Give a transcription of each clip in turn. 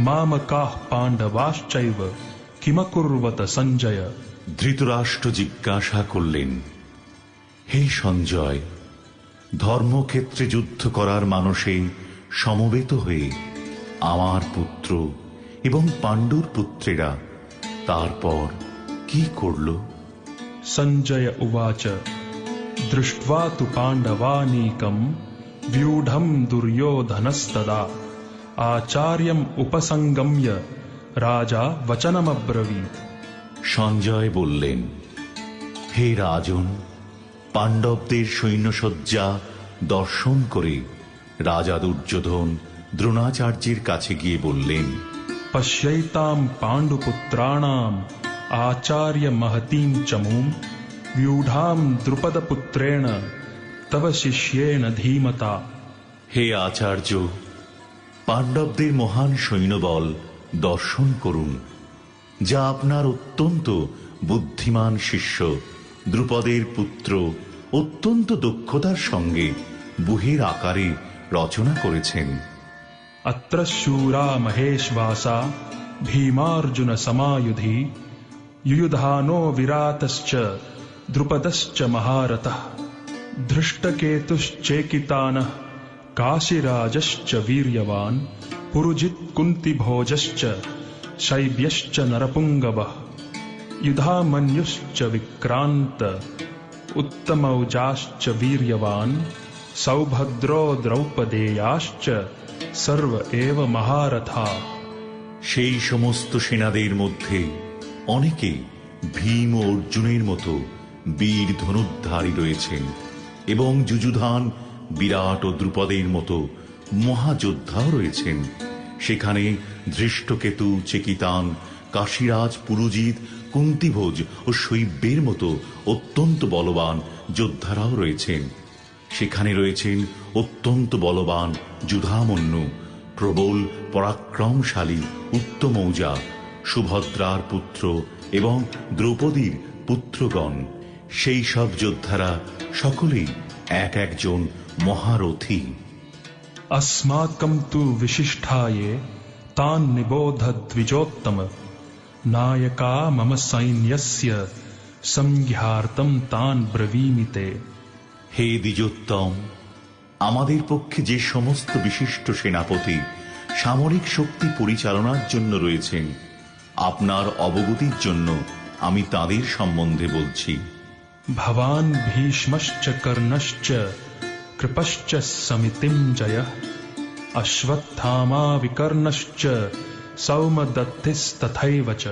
मामकाः पाण्डवाश्चैव किमकुर्वत सञ्जय ধৃতরাষ্ট্র জিজ্ঞাসা করলেন হে সঞ্জয় ধর্মক্ষেত্রে যুদ্ধ করার মানসে সমবেত হয়ে আমার পুত্র এবং পাণ্ডুর পুত্রেরা তারপর কি করল सञ्जय उवाच दृष्ट्वा तु पाण्डवानीकम् व्यूढम् दुर्योधनस्तदा आचार्यम् उपसङ्गम्य राजा वचनमब्रवीत् সঞ্জয় বললেন হে রাজন পাণ্ডবদের সৈন্যসজ্জা দর্শন করে রাজা দুর্যোধন দ্রোণাচার্যের কাছে গিয়ে বললেন पश्यैताम् पाण्डुपुत्राणाम् आचार्यमहतीम् चमूम् व्यूढाम् द्रुपदपुत्रेण तव शिष्येण धीमता হে আচার্য পাণ্ডবদের মহান সৈন্যবল দর্শন করুন, যা আপনার অত্যন্ত বুদ্ধিমান শিষ্য দ্রুপদের পুত্র অত্যন্ত দক্ষতার সঙ্গে বুহের আকারে রচনা করেছেন। অত্র শূরা মহেশবাসা ভীমার্জুন সমায়ুধি ইয়ুধানো বিরাতশ্চ দ্রুপদশ্চ মহারথ ধৃষ্টকেতুশ্চেকিতানঃ काशिराजश्च वीर्यवान् पुरुजित्कुन्तिभोजश्च शैब्यश्च नरपुङ्गवः युधामन्युश्च विक्रान्त उत्तमौजाश्च वीर्यवान् सौभद्रो द्रौपदेयाश्च सर्व एव महारथा সেই সমস্ত সেনাদের মধ্যে অনেকে ভীম ও অর্জুনের মতো বীর ধনুদ্ধারী রয়েছেন এবং যুযুধান বিরাট ও দ্রুপদের মতো মহাযোদ্ধাও রয়েছেন। সেখানে ধৃষ্টকেতু, চেকিতান, কাশীরাজ, পুরুজিৎ, কুন্তিভোজ ও শৈব্যের মতো অত্যন্ত বলবান যোদ্ধারাও রয়েছেন। সেখানে রয়েছেন অত্যন্ত বলবান যুধামন্যু, প্রবল, পরাক্রমশালী উত্তমৌজা সুভদ্রার পুত্র এবং দ্রৌপদীর পুত্রগণ। সেই সব যোদ্ধারা সকলেই এক একজন মহারথী अस्माकम् तु विशिष्टाये तान् निबोध द्विजोत्तम नायका मम सैन्यस्य संज्ञार्थम् तान् ब्रवीमि ते হে দ্বিজোত্তম আমাদের পক্ষে যে সমস্ত বিশিষ্ট সেনাপতি সামরিক শক্তি পরিচালনার জন্য রয়েছেন আপনার অবগতির জন্য আমি তাদের সম্বন্ধে বলছি भवान् भीष्मश्च कर्णश्च कृपश्च समितिञ्जयः अश्वत्थामा विकर्णश्च सौमदत्तिस्तथैव च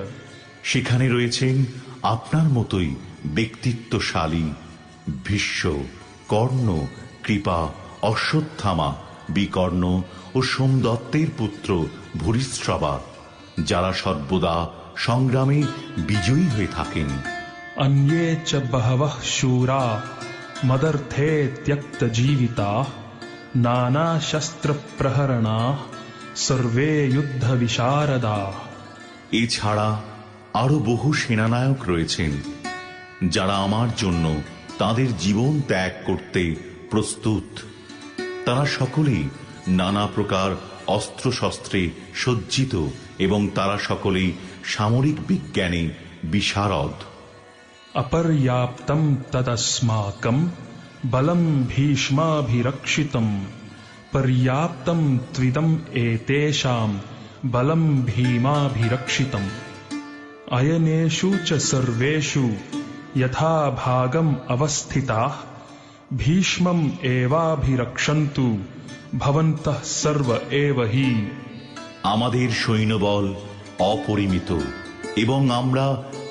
সেখানে রয়েছেন আপনার মতোই ব্যক্তিত্বশালী ভীষ্ম কর্ণ কৃপা অশ্বত্থামা বিকর্ণ ও সোমদত্তের পুত্র ভূরিশ্রবা যারা সর্বদা সংগ্রামে বিজয়ী হয়ে থাকেন अन्ये च बहवः शूरा मदर्थे त्यक्तजीविताः नानाशस्त्रप्रहरणाः सर्वे युद्धविशारदाः এছাড়া আরো বহু সেনানায়ক রয়েছেন যারা আমার জন্য তাদের জীবন ত্যাগ করতে প্রস্তুত তারা সকলেই নানা প্রকার অস্ত্রশস্ত্রে সজ্জিত এবং তারা সকলেই সামরিক বিজ্ঞানে বিশারদ अपर्याप्तम् तदस्माकम् बलम् भीष्माभिरक्षितम् पर्याप्तम् त्विदम् एतेषाम् बलम् भीमाभिरक्षितम् अयनेषु च सर्वेषु यथा भागम् अवस्थिताः भीष्मम् एवाभिरक्षन्तु भवन्तः सर्व एव हि আমাদের সৈন্যবল অপরিমিত এবং আমরা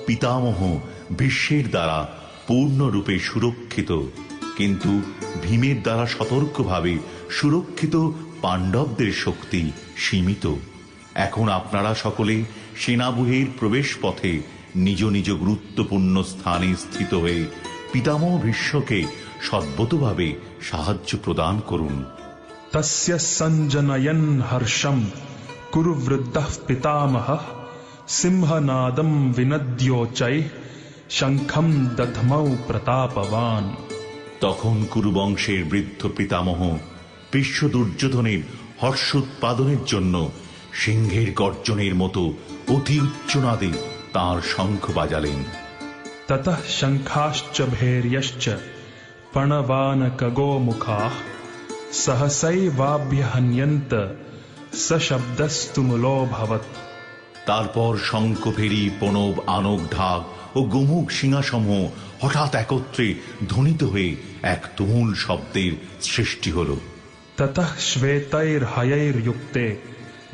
পিতামহ বিশ্বের দ্বারা পূর্ণরূপে সুরক্ষিত, কিন্তু ভীমের দ্বারা সতর্কভাবে সুরক্ষিত পাণ্ডবদের শক্তি সীমিত। এখন আপনারা সকলে সেনাবুহের প্রবেশ পথে নিজ নিজ গুরুত্বপূর্ণ স্থানে স্থিত হয়ে পিতামহ ভীষ্মকে সদ্বতভাবে সাহায্য প্রদান করুন। তস্য সঞ্জনয়ন হর্ষম কুরুবৃদ্ধ পিতামহ সিংহনাদম বিনদ্যোচয় विनद्योच्चैः शङ्खम् दध्मौ प्रतापवान् তখন কুরুবংশের বৃদ্ধ পিতামহ বিশ্ব দুর্যোধনের হর্ষ উৎপাদনের জন্য সিংহের গর্জনের মতো অতি উচ্চনাদে তাঁর শঙ্খ বাজালেন ततः शङ्खाश्च भैर्यश्च पणवानकगोमुखाः सहसैवाभ्यहन्यन्त सशब्दस्तुमुलोऽभवत् তারপর শঙ্খভেরী পনব আনক ঢাক ও গোমুখ সিংহাসমূহ হঠাৎ একত্রে ধ্বনিত হয়ে এক তুমুল শব্দের সৃষ্টি হল। ততঃ শ্বেতৈর হয়ৈর যুক্তে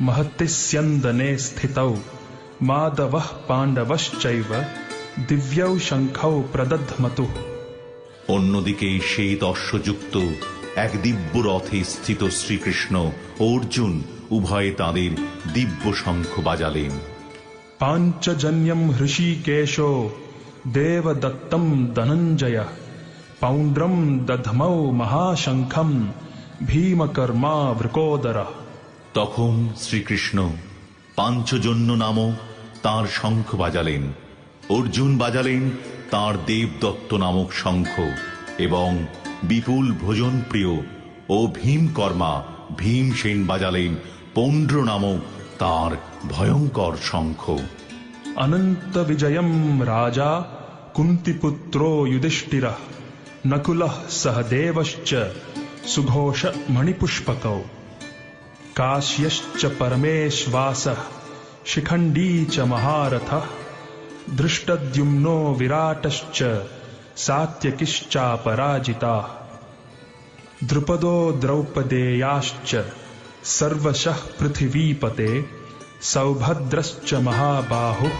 মহতিস্যন্দনে স্থিতৌ মাধব পাণ্ডবশ্চৈব দিব্যৌ শঙ্খৌ প্রদধমতু। অন্যদিকে সেই দর্শযুক্ত এক দিব্য রথে স্থিত শ্রীকৃষ্ণ অর্জুন উভয়ে তাঁদের দিব্য শঙ্খ বাজালেন। পাঞ্চজন্যম হৃষিকেশ দেবদত্তম ধনঞ্জয় পৌণ্ড্রম দধমৌ মহাশঙ্খম ভীমকর্মা বৃকোদর তখন শ্রীকৃষ্ণ পাঞ্চজন্য নামক তার শঙ্খ বাজালেন। অর্জুন বাজালেন তার দেবদত্ত নামক শঙ্খ এবং বিপুল ভোজন প্রিয় ও ভীমকর্মা ভীমসেন বাজালেন পৌণ্ড্র নামক তাঁর ভয়ঙ্কর শঙ্খ अनन्तविजयम् राजा कुन्तिपुत्रो युधिष्ठिरः नकुलः सहदेवश्च सुघोष मणिपुष्पकौ काश्यश्च परमेश्वासः शिखण्डी च महारथः दृष्टद्युम्नो विराटश्च सात्यकिश्चापराजिताः द्रुपदो द्रौपदेयाश्च सर्वशः पृथिवीपते सौभद्रश्च महाबाहुः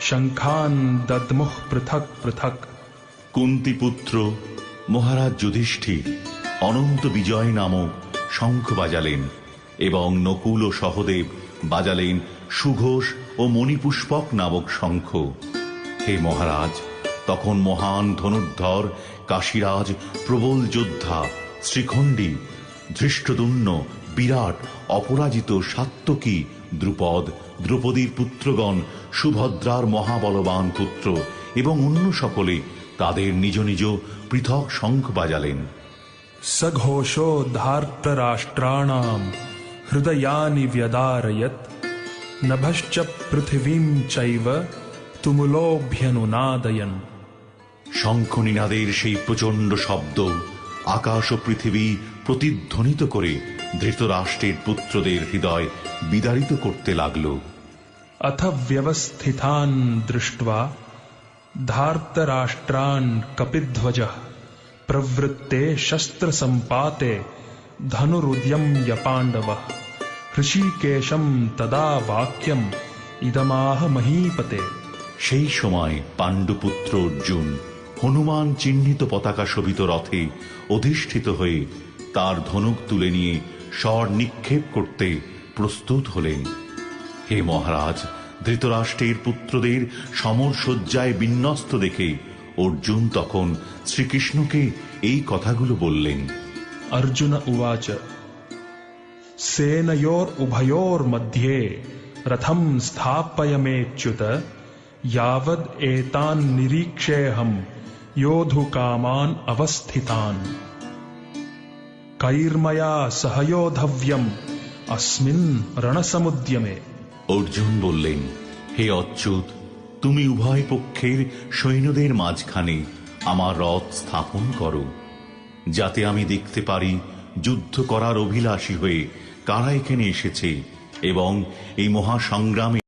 शङ्खान् दद्मुः पृथक् पृथक् কুন্তিপুত্র মহারাজ যুধিষ্ঠির অনন্ত বিজয় নামক শঙ্খ বাজালেন এবং নকুল ও সহদেব বাজালেন সুঘোষ ও মণিপুষ্পক নামক শঙ্খ হে মহারাজ তখন মহান ধনুর্ধর কাশীরাজ প্রবল যোদ্ধা শ্রীখণ্ডী ধৃষ্টদুন্ন বিরাট অপরাজিত সাত্যকী দ্রুপদ দ্রুপদীর পুত্রগণ সুভদ্রার মহাবলবান পুত্র এবং অন্য সকলে তাদের নিজ নিজ পৃথক শঙ্খ বাজালেন। সঘোষো ধার্তরাষ্ট্রাণাম হৃদয়ানি ব্যদারয়ত নভশ্চ পৃথিবীম চৈব তুমুলোভ্যনুনাদয়ন। শঙ্খনিনাদের সেই প্রচণ্ড শব্দ আকাশ ও পৃথিবী প্রতিধ্বনিত করে ধৃতরাষ্ট্রের পুত্রদের হৃদয় বিদারিত করতে লাগল। অথ ব্যবস্থিতান দৃষ্টা ধার্তরাষ্ট্রান কপিধ্বজ প্রবৃত্তে শস্ত্র সম্পাতে ধনুরুদ্যম্য পাণ্ডব ঋষিকেশম তদা বাক্যম ইদমাহ মহীপতে সেই সময় পাণ্ডুপুত্র অর্জুন হনুমান চিহ্নিত পতাকা শোভিত রথে অধিষ্ঠিত হয়ে তার ধনুক তুলে নিয়ে স্বর নিক্ষেপ করতে প্রস্তুত হলেন হে মহারাজ ধৃতরাষ্ট্রের পুত্রদের সমর শয্যায় বিন্যস্ত দেখে অর্জুন তখন শ্রীকৃষ্ণকে এই কথাগুলো বললেন अर्जुन उवाच सेनयोरुभयोर्मध्ये रथम् स्थापयमेच्युत यावद् एतान् निरीक्षेऽहम् योद्धुकामान् अवस्थितान् কৈর্ময়া সহযোধব্যম অস্মিন রণসমুদ্যমে অর্জুন বললেন, হে অচ্যুত, তুমি উভয় পক্ষের সৈন্যদের মাঝখানে আমার রথ স্থাপন করো, যাতে আমি দেখতে পারি যুদ্ধ করার অভিলাষী হয়ে কারা এখানে এসেছে এবং এই মহাসংগ্রামে